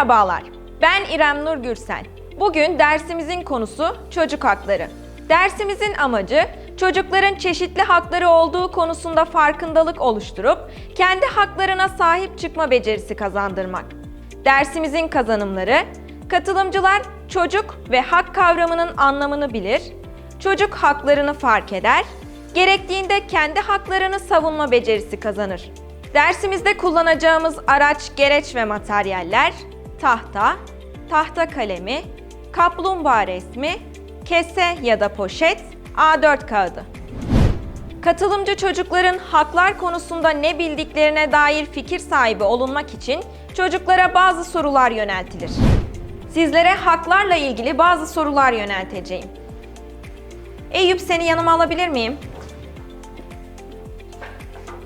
Merhabalar, ben İrem Nur Gürsel. Bugün dersimizin konusu çocuk hakları. Dersimizin amacı çocukların çeşitli hakları olduğu konusunda farkındalık oluşturup kendi haklarına sahip çıkma becerisi kazandırmak. Dersimizin kazanımları, katılımcılar çocuk ve hak kavramının anlamını bilir, çocuk haklarını fark eder, gerektiğinde kendi haklarını savunma becerisi kazanır. Dersimizde kullanacağımız araç, gereç ve materyaller tahta, tahta kalemi, kaplumbağa resmi, kese ya da poşet, A4 kağıdı. Katılımcı çocukların haklar konusunda ne bildiklerine dair fikir sahibi olunmak için çocuklara bazı sorular yöneltilir. Sizlere haklarla ilgili bazı sorular yönelteceğim. Eyüp seni yanıma alabilir miyim?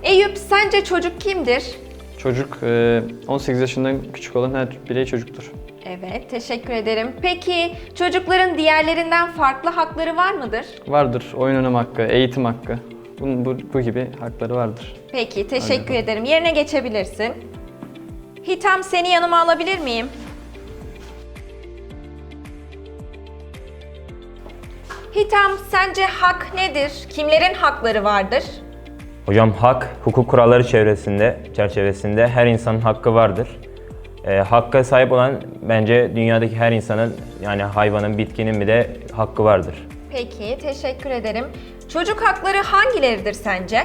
Eyüp sence çocuk kimdir? Çocuk e, 18 yaşından küçük olan her birey çocuktur. Evet, teşekkür ederim. Peki çocukların diğerlerinden farklı hakları var mıdır? Vardır oyun oynama hakkı, eğitim hakkı. Bunun, bu, bu gibi hakları vardır. Peki, teşekkür Aynen. ederim. Yerine geçebilirsin. Hitam seni yanıma alabilir miyim? Hitam sence hak nedir? Kimlerin hakları vardır? Hocam hak, hukuk kuralları çevresinde, çerçevesinde her insanın hakkı vardır. Ee, hakka sahip olan bence dünyadaki her insanın yani hayvanın, bitkinin bile hakkı vardır. Peki, teşekkür ederim. Çocuk hakları hangileridir sence?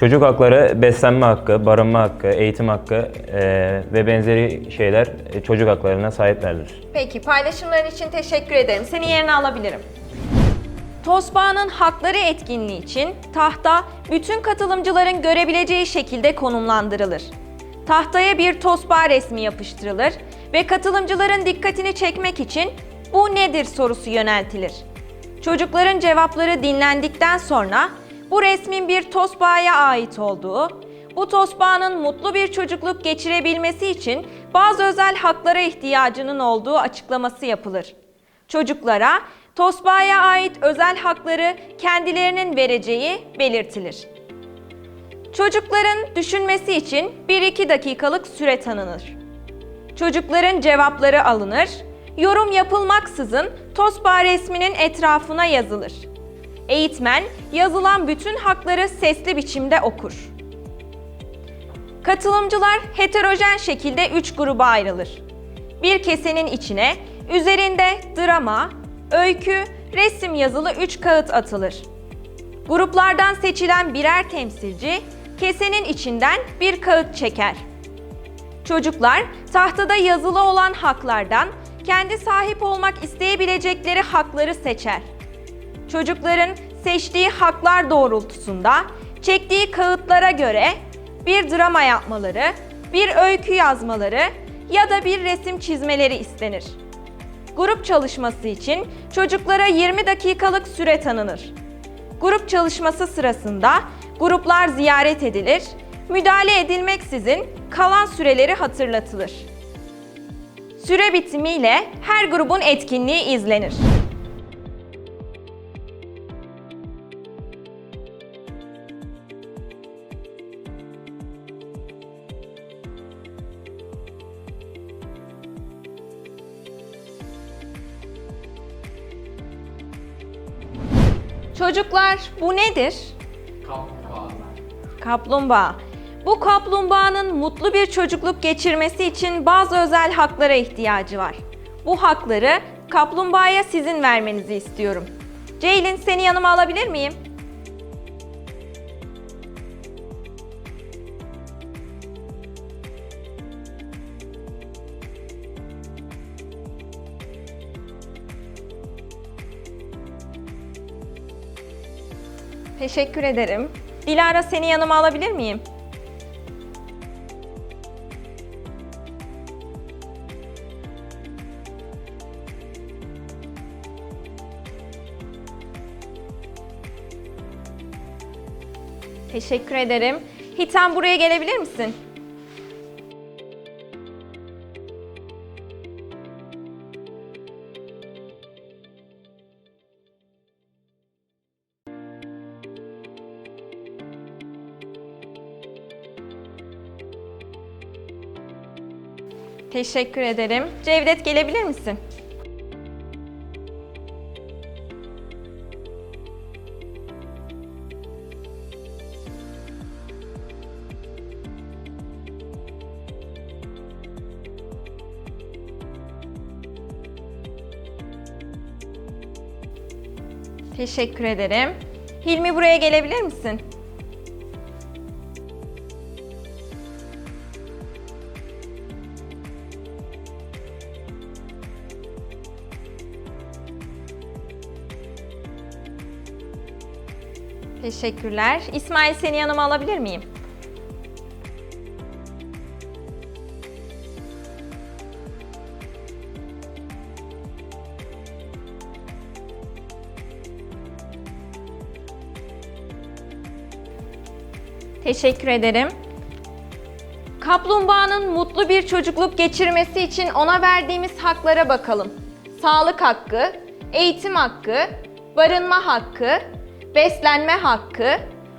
Çocuk hakları beslenme hakkı, barınma hakkı, eğitim hakkı eee, ve benzeri şeyler e, çocuk haklarına sahiplerdir. Peki, paylaşımların için teşekkür ederim. Seni yerine alabilirim. Tosbağa'nın hakları etkinliği için tahta bütün katılımcıların görebileceği şekilde konumlandırılır. Tahtaya bir tosbağa resmi yapıştırılır ve katılımcıların dikkatini çekmek için bu nedir sorusu yöneltilir. Çocukların cevapları dinlendikten sonra bu resmin bir tosbağaya ait olduğu, bu tosbağanın mutlu bir çocukluk geçirebilmesi için bazı özel haklara ihtiyacının olduğu açıklaması yapılır. Çocuklara tosbağaya ait özel hakları kendilerinin vereceği belirtilir. Çocukların düşünmesi için 1-2 dakikalık süre tanınır. Çocukların cevapları alınır, yorum yapılmaksızın tosbağa resminin etrafına yazılır. Eğitmen yazılan bütün hakları sesli biçimde okur. Katılımcılar heterojen şekilde 3 gruba ayrılır. Bir kesenin içine üzerinde drama, öykü, resim yazılı 3 kağıt atılır. Gruplardan seçilen birer temsilci kesenin içinden bir kağıt çeker. Çocuklar tahtada yazılı olan haklardan kendi sahip olmak isteyebilecekleri hakları seçer. Çocukların seçtiği haklar doğrultusunda çektiği kağıtlara göre bir drama yapmaları, bir öykü yazmaları ya da bir resim çizmeleri istenir. Grup çalışması için çocuklara 20 dakikalık süre tanınır. Grup çalışması sırasında gruplar ziyaret edilir, müdahale edilmeksizin kalan süreleri hatırlatılır. Süre bitimiyle her grubun etkinliği izlenir. Çocuklar bu nedir? Kaplumbağa. Bu kaplumbağanın mutlu bir çocukluk geçirmesi için bazı özel haklara ihtiyacı var. Bu hakları kaplumbağaya sizin vermenizi istiyorum. Ceylin seni yanıma alabilir miyim? Teşekkür ederim. Dilara seni yanıma alabilir miyim? Teşekkür ederim. Hitam buraya gelebilir misin? Teşekkür ederim. Cevdet gelebilir misin? Teşekkür ederim. Hilmi buraya gelebilir misin? Teşekkürler. İsmail seni yanıma alabilir miyim? Teşekkür ederim. Kaplumbağanın mutlu bir çocukluk geçirmesi için ona verdiğimiz haklara bakalım. Sağlık hakkı, eğitim hakkı, barınma hakkı, beslenme hakkı,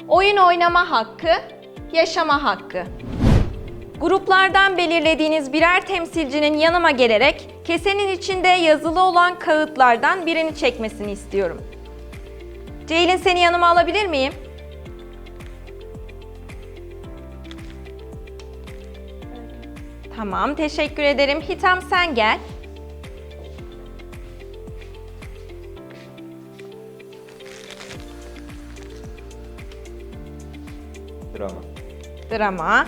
oyun oynama hakkı, yaşama hakkı. Gruplardan belirlediğiniz birer temsilcinin yanıma gelerek kesenin içinde yazılı olan kağıtlardan birini çekmesini istiyorum. Ceylin seni yanıma alabilir miyim? Tamam, teşekkür ederim. Hitam sen gel. Drama.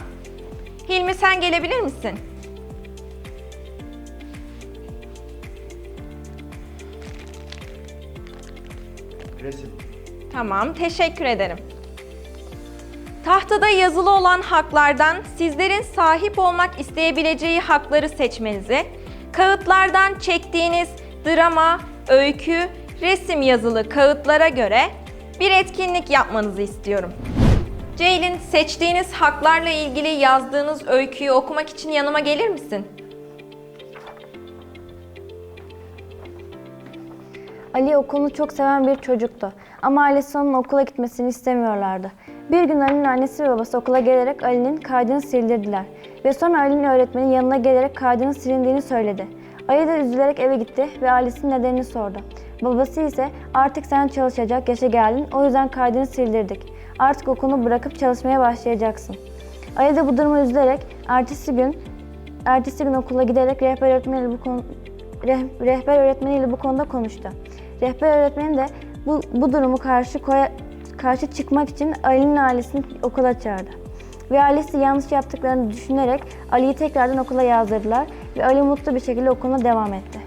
Hilmi sen gelebilir misin? Resim. Tamam, teşekkür ederim. Tahtada yazılı olan haklardan sizlerin sahip olmak isteyebileceği hakları seçmenizi, kağıtlardan çektiğiniz drama, öykü, resim yazılı kağıtlara göre bir etkinlik yapmanızı istiyorum. Ceylin, seçtiğiniz haklarla ilgili yazdığınız öyküyü okumak için yanıma gelir misin? Ali okulunu çok seven bir çocuktu ama ailesi onun okula gitmesini istemiyorlardı. Bir gün Ali'nin annesi ve babası okula gelerek Ali'nin kaydını sildirdiler ve sonra Ali'nin öğretmeni yanına gelerek kaydının silindiğini söyledi. Ali de üzülerek eve gitti ve ailesinin nedenini sordu. Babası ise artık sen çalışacak yaşa geldin o yüzden kaydını sildirdik. Artık okulunu bırakıp çalışmaya başlayacaksın. Ali de bu duruma üzülerek ertesi gün ertesi gün okula giderek rehber öğretmeniyle bu konu, reh- rehber öğretmeniyle bu konuda konuştu. Rehber öğretmeni de bu, bu durumu karşı koya, karşı çıkmak için Ali'nin ailesini okula çağırdı. Ve ailesi yanlış yaptıklarını düşünerek Ali'yi tekrardan okula yazdırdılar ve Ali mutlu bir şekilde okuluna devam etti.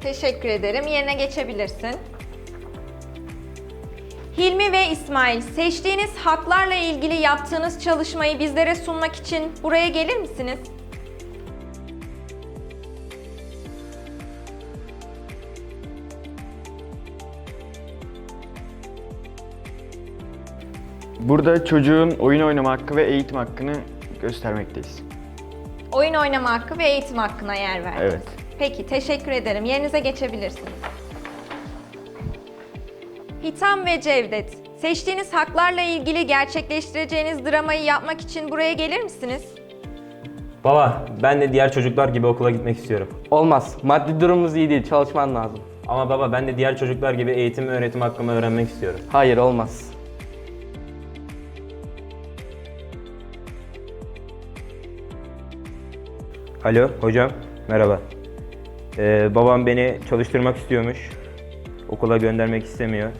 Teşekkür ederim. Yerine geçebilirsin. Hilmi ve İsmail, seçtiğiniz haklarla ilgili yaptığınız çalışmayı bizlere sunmak için buraya gelir misiniz? Burada çocuğun oyun oynama hakkı ve eğitim hakkını göstermekteyiz. Oyun oynama hakkı ve eğitim hakkına yer verdiniz. Evet. Peki, teşekkür ederim. Yerinize geçebilirsiniz. Hitam ve Cevdet, seçtiğiniz haklarla ilgili gerçekleştireceğiniz dramayı yapmak için buraya gelir misiniz? Baba, ben de diğer çocuklar gibi okula gitmek istiyorum. Olmaz. Maddi durumumuz iyi değil. Çalışman lazım. Ama baba ben de diğer çocuklar gibi eğitim ve öğretim hakkımı öğrenmek istiyorum. Hayır olmaz. Alo hocam, merhaba. Ee, babam beni çalıştırmak istiyormuş. Okula göndermek istemiyor.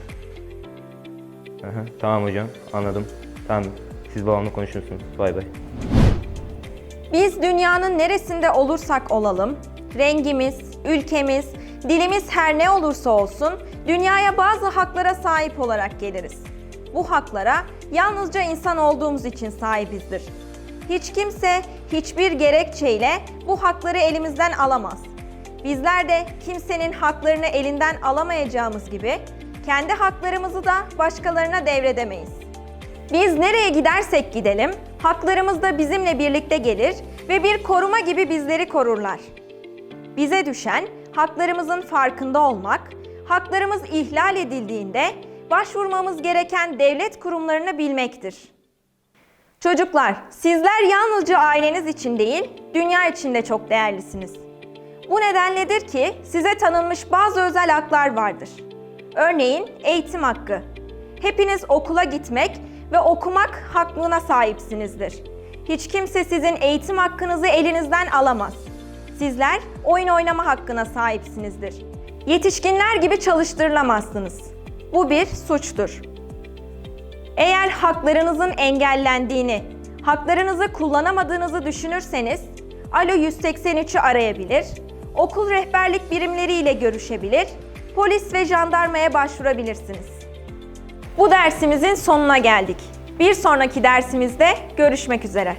Aha, tamam hocam, anladım. Tamam, siz babamla konuşursunuz. Bay bay. Biz dünyanın neresinde olursak olalım, rengimiz, ülkemiz, dilimiz her ne olursa olsun dünyaya bazı haklara sahip olarak geliriz. Bu haklara yalnızca insan olduğumuz için sahibizdir. Hiç kimse hiçbir gerekçeyle bu hakları elimizden alamaz. Bizler de kimsenin haklarını elinden alamayacağımız gibi kendi haklarımızı da başkalarına devredemeyiz. Biz nereye gidersek gidelim, haklarımız da bizimle birlikte gelir ve bir koruma gibi bizleri korurlar. Bize düşen haklarımızın farkında olmak, haklarımız ihlal edildiğinde başvurmamız gereken devlet kurumlarını bilmektir. Çocuklar, sizler yalnızca aileniz için değil, dünya için de çok değerlisiniz. Bu nedenledir ki size tanınmış bazı özel haklar vardır. Örneğin eğitim hakkı. Hepiniz okula gitmek ve okumak hakkına sahipsinizdir. Hiç kimse sizin eğitim hakkınızı elinizden alamaz. Sizler oyun oynama hakkına sahipsinizdir. Yetişkinler gibi çalıştırılamazsınız. Bu bir suçtur. Eğer haklarınızın engellendiğini, haklarınızı kullanamadığınızı düşünürseniz Alo 183'ü arayabilir, okul rehberlik birimleriyle görüşebilir, polis ve jandarmaya başvurabilirsiniz. Bu dersimizin sonuna geldik. Bir sonraki dersimizde görüşmek üzere.